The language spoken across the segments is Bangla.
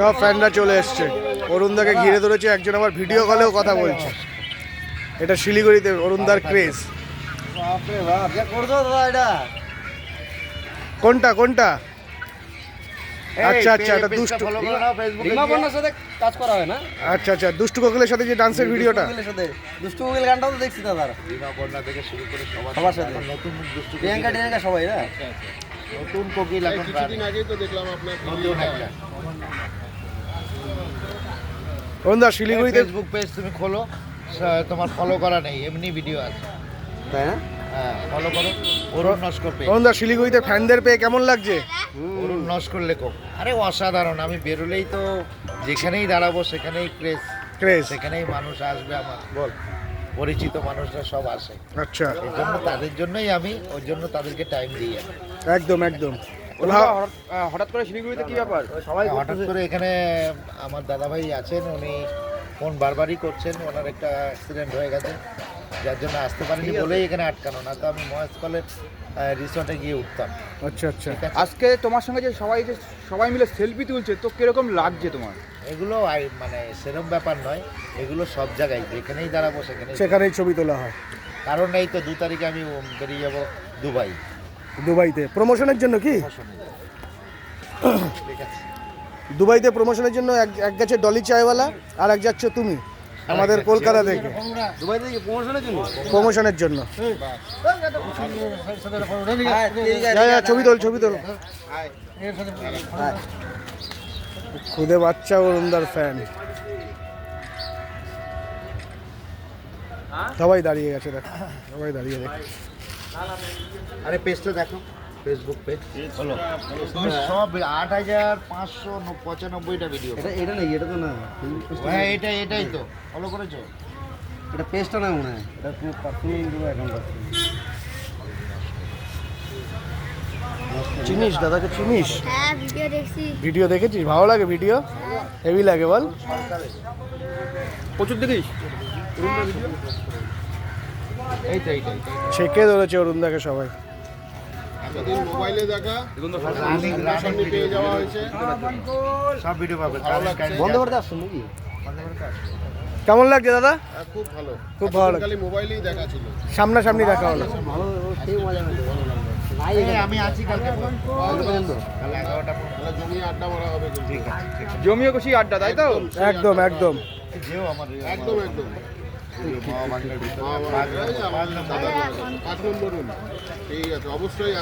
সব ফ্যানরা চলে এসছে। অরুণদাকে ঘিরে ধরেছে একজন আবার ভিডিও কলেও কথা বলছে। এটা শিলিগুড়িতে অরুণদার ক্রেজ। কোনটা কোনটা? আচ্ছা আচ্ছা এটা দুষ্টু রিমা সাথে কাজ করা হয় না? আচ্ছা আচ্ছা দুষ্টু কোকিলের সাথে যে ডান্সের ভিডিওটা। দুষ্টু সাথে। দুষ্টু কোকিল গানটাও তো দেখছি দাদা। থেকে শুরু করে সবার সবার সাথে। নতুন দুষ্টু প্রিয়াঙ্কা টিয়াঙ্কা সবাই না? নতুন কোকিল এখন কিছুদিন আগেই তো দেখলাম আপনার নতুন একটা। অরুণদা শিলিগুড়িতে ফেসবুক পেজ তুমি খোলো তোমার ফলো করা নেই এমনি ভিডিও আছে। তাই না? হ্যাঁ ফলো করো। অরুণ নস্কর পেজ অরুণদা শিলিগুড়িতে ফ্যানদের পেয়ে কেমন লাগছে? অরুণ নস্কর লেখক। আরে অসাধারণ আমি বেরোলেই তো যেখানেই দাঁড়াবো সেখানেই ক্রেজ ক্রেজ সেখানেই মানুষ আসবে আমার। বল। পরিচিত মানুষরা সব আসে। আচ্ছা। এই জন্য তাদের জন্যই আমি ওই জন্য তাদেরকে টাইম দিই আমি। একদম একদম। হঠাৎ করে শিলিগুড়িতে কি ব্যাপার? সবাই হঠাৎ করে এখানে আমার দাদাভাই আছেন উনি ফোন বারবারই করছেন ওনার একটা অ্যাক্সিডেন্ট হয়ে গেছে যার জন্য আসতে পারিনি বলেই এখানে আটকানো না তো আমি মহেশ কলের রিসর্টে গিয়ে উঠতাম। আচ্ছা আচ্ছা। আজকে তোমার সঙ্গে যে সবাই যে সবাই মিলে সেলফি তুলছে তো কীরকম লাগছে তোমার? এগুলো আই- মানে সেরম ব্যাপার নয়। এগুলো সব জায়গায় যেখানেই দাঁড়াবো সেখানেই সেখানেই ছবি তোলা হয়। কারণ এই তো দু তারিখে আমি বেরিয়ে যাব দুবাই। দুবাইতে। প্রমোশনের জন্য কি? দুবাইতে প্রমোশনের জন্য এক এক গেছে ডলি চায়ওয়ালা আর এক যাচ্ছ তুমি আমাদের কলকাতা থেকে। দুবাই থেকে প্রমোশনের জন্য? প্রমোশনের জন্য। হ্যাঁ। ছবি তোল ছবি তোল। খুদে বাচ্চা অরুণদার ফ্যান সবাই দাঁড়িয়ে গেছে দেখ। সবাই দাঁড়িয়ে দেখ। আরে পেজটা দেখো ফেসবুক পেজ হলো তুমি সব আট হাজার পাঁচশো পঁচানব্বইটা ভিডিও এটা এটা নেই এটা তো না। হ্যাঁ এটাই এটাই তো। ফলো করেছ? এটা পেজটা না মনে হয়। এটা তুমি পার্সোনাল পুরো অ্যাকাউন্ট আছে চিনিস দাদাকে চিনিস? হ্যাঁ ভিডিও দেখছি। দেখেছিস? ভালো লাগে ভিডিও হেভি লাগে বল। প্রচুর দেখিস? ছেকে ধরেছে অরুণদাকে সবাই। কেমন লাগছে দাদা? হ্যাঁ, খুব ভালো। খুব ভালো মোবাইলেই দেখা ছিল। সামনাসামনি দেখা হলো। ভালো জমিও খুশি আড্ডা তাই তো? একদম একদম একদম। একদম ঠিক আছে অবশ্যই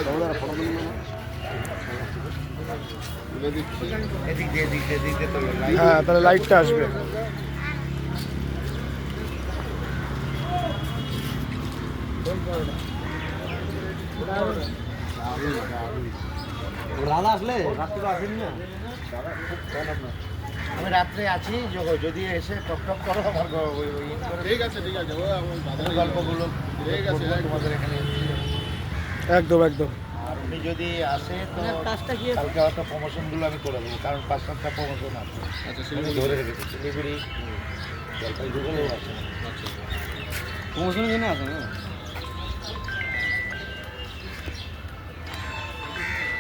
হ্যাঁ তাহলে লাইটটা আসবে। রাধা আসলে? রাত্রি আসেন না? আমি রাত্রে আছি যদি এসে টক টক করো আমার করে ঠিক আছে ঠিক আছে। গল্পগুলো ঠিক আছে, তোমাদের এখানে একদম একদম। আর উনি যদি আসে তো কালকে হয়তো প্রমোশনগুলো আমি করে দেবো কারণ পাঁচ সাতটা প্রমোশন আছে। আচ্ছা ধরে রেখেছি শিলিগুড়ি জলপাইগুড়িও আছে। প্রমোশনের জন্য আসে না?